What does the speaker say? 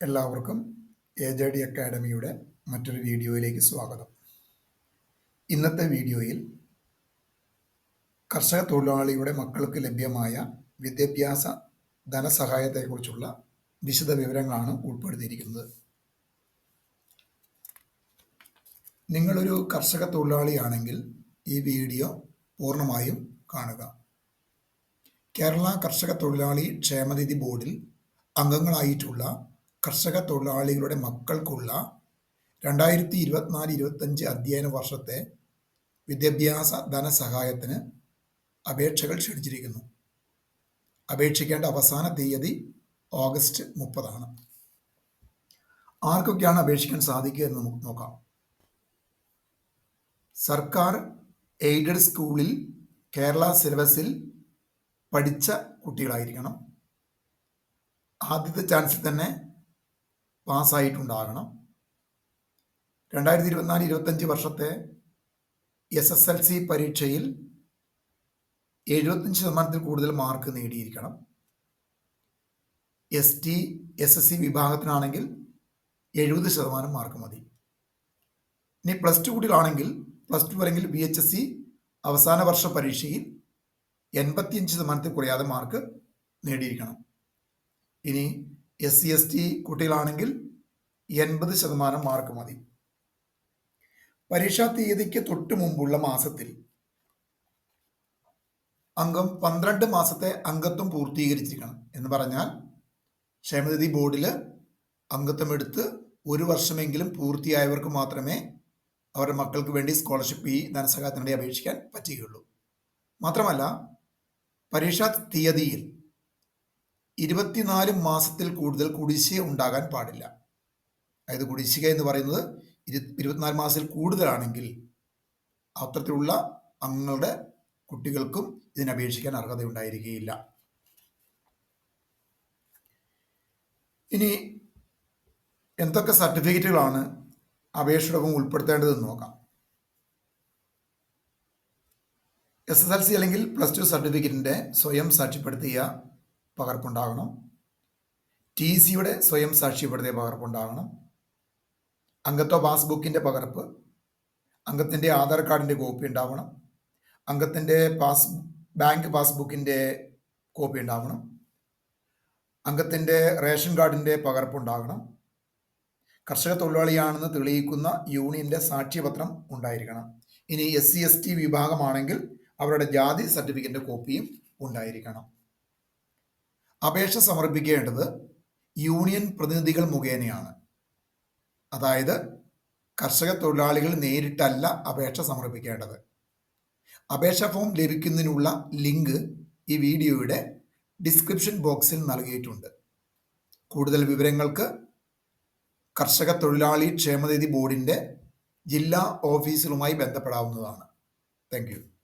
എല്ലാവർക്കും A J D അക്കാഡമിയുടെ മറ്റൊരു വീഡിയോയിലേക്ക് സ്വാഗതം. ഇന്നത്തെ വീഡിയോയിൽ കർഷക തൊഴിലാളിയുടെ മക്കൾക്ക് ലഭ്യമായ വിദ്യാഭ്യാസ ധനസഹായത്തെക്കുറിച്ചുള്ള വിശദ വിവരങ്ങളാണ് ഉൾപ്പെടുത്തിയിരിക്കുന്നത്. നിങ്ങളൊരു കർഷക തൊഴിലാളിയാണെങ്കിൽ ഈ വീഡിയോ പൂർണമായും കാണുക. കേരള കർഷക തൊഴിലാളി ക്ഷേമനിധി ബോർഡിൽ അംഗങ്ങളായിട്ടുള്ള കർഷക തൊഴിലാളികളുടെ മക്കൾക്കുള്ള രണ്ടായിരത്തി ഇരുപത്തിനാല് ഇരുപത്തഞ്ച് അധ്യയന വർഷത്തെ വിദ്യാഭ്യാസ ധനസഹായത്തിന് അപേക്ഷകൾ ക്ഷണിച്ചിരിക്കുന്നു. അപേക്ഷിക്കേണ്ട അവസാന തീയതി ഓഗസ്റ്റ് മുപ്പതാണ്. ആർക്കൊക്കെയാണ് അപേക്ഷിക്കാൻ സാധിക്കുക എന്ന് നമുക്ക് നോക്കാം. സർക്കാർ എയ്ഡഡ് സ്കൂളിൽ കേരള സിലബസിൽ പഠിച്ച കുട്ടികളായിരിക്കണം. ആദ്യത്തെ ചാൻസിൽ തന്നെ പാസ്സായിട്ടുണ്ടാകണം. രണ്ടായിരത്തി ഇരുപത്തിനാല് ഇരുപത്തഞ്ച് വർഷത്തെ എസ് എസ് എൽ സി പരീക്ഷയിൽ എഴുപത്തഞ്ച് ശതമാനത്തിൽ കൂടുതൽ mark നേടിയിരിക്കണം. S T S S C വിഭാഗത്തിനാണെങ്കിൽ എഴുപത് ശതമാനം മാർക്ക് മതി. ഇനി പ്ലസ് ടു കുട്ടികളാണെങ്കിൽ പ്ലസ് ടു അല്ലെങ്കിൽ ബി എച്ച് എസ് സി അവസാന വർഷ പരീക്ഷയിൽ എൺപത്തിയഞ്ച് ശതമാനത്തിൽ കുറയാതെ മാർക്ക് നേടിയിരിക്കണം. ഇനി എസ് സി എസ് ടി കുട്ടികളാണെങ്കിൽ എൺപത് ശതമാനം മാർക്ക് മതി. പരീക്ഷാ തീയതിക്ക് തൊട്ട് മുമ്പുള്ള മാസത്തിൽ അംഗം പന്ത്രണ്ട് മാസത്തെ അംഗത്വം പൂർത്തീകരിച്ചിരിക്കണം എന്ന് പറഞ്ഞാൽ ക്ഷേമനിധി ബോർഡിൽ അംഗത്വം എടുത്ത് ഒരു വർഷമെങ്കിലും പൂർത്തിയായവർക്ക് മാത്രമേ അവരുടെ മക്കൾക്ക് വേണ്ടി സ്കോളർഷിപ്പ് ഈ ധനസഹായത്തിനായി അപേക്ഷിക്കാൻ പറ്റുകയുള്ളൂ. മാത്രമല്ല പരീക്ഷാ തീയതിയിൽ ഇരുപത്തിനാല് മാസത്തിൽ കൂടുതൽ കുടിശ്ശിക ഉണ്ടാകാൻ പാടില്ല. അതായത് കുടിശ്ശിക എന്ന് പറയുന്നത് ഇരു ഇരുപത്തിനാല് മാസത്തിൽ കൂടുതലാണെങ്കിൽ അത്തരത്തിലുള്ള അംഗങ്ങളുടെ കുട്ടികൾക്കും ഇതിനപേക്ഷിക്കാൻ അർഹതയുണ്ടായിരിക്കുകയില്ല. ഇനി എന്തൊക്കെ സർട്ടിഫിക്കറ്റുകളാണ് അപേക്ഷയോടൊപ്പം ഉൾപ്പെടുത്തേണ്ടതെന്ന് നോക്കാം. എസ് എസ് എൽ സി അല്ലെങ്കിൽ പ്ലസ് ടു സർട്ടിഫിക്കറ്റിന്റെ സ്വയം സാക്ഷ്യപ്പെടുത്തിയ പകർപ്പുണ്ടാകണം. ടി സിയുടെ സ്വയം സാക്ഷ്യപ്പെടുത്തിയ പകർപ്പുണ്ടാകണം. അംഗത്വ പാസ്ബുക്കിന്റെ പകർപ്പ് അംഗത്തിന്റെ ആധാർ കാർഡിന്റെ കോപ്പി ഉണ്ടാവണം അംഗത്തിന്റെ പാസ് ബാങ്ക് പാസ്ബുക്കിന്റെ കോപ്പി ഉണ്ടാവണം അംഗത്തിന്റെ റേഷൻ കാർഡിന്റെ പകർപ്പുണ്ടാകണം. കർഷക തൊഴിലാളിയാണെന്ന് തെളിയിക്കുന്ന യൂണിയന്റെ സാക്ഷ്യപത്രം ഉണ്ടായിരിക്കണം. ഇനി എസ് സി എസ് ടി വിഭാഗമാണെങ്കിൽ അവരുടെ ജാതി സർട്ടിഫിക്കറ്റിന്റെ കോപ്പിയും ഉണ്ടായിരിക്കണം. അപേക്ഷ സമർപ്പിക്കേണ്ടത് യൂണിയൻ പ്രതിനിധികൾ മുഖേനയാണ്. അതായത് കർഷക തൊഴിലാളികൾ നേരിട്ടല്ല അപേക്ഷ സമർപ്പിക്കേണ്ടത്. അപേക്ഷ ഫോം ലഭിക്കുന്നതിനുള്ള ലിങ്ക് ഈ വീഡിയോയുടെ ഡിസ്ക്രിപ്ഷൻ ബോക്സിൽ നൽകിയിട്ടുണ്ട്. കൂടുതൽ വിവരങ്ങൾക്ക് കർഷക തൊഴിലാളി ക്ഷേമനിധി ബോർഡിന്റെ ജില്ലാ ഓഫീസുകളുമായി ബന്ധപ്പെടാവുന്നതാണ്. താങ്ക്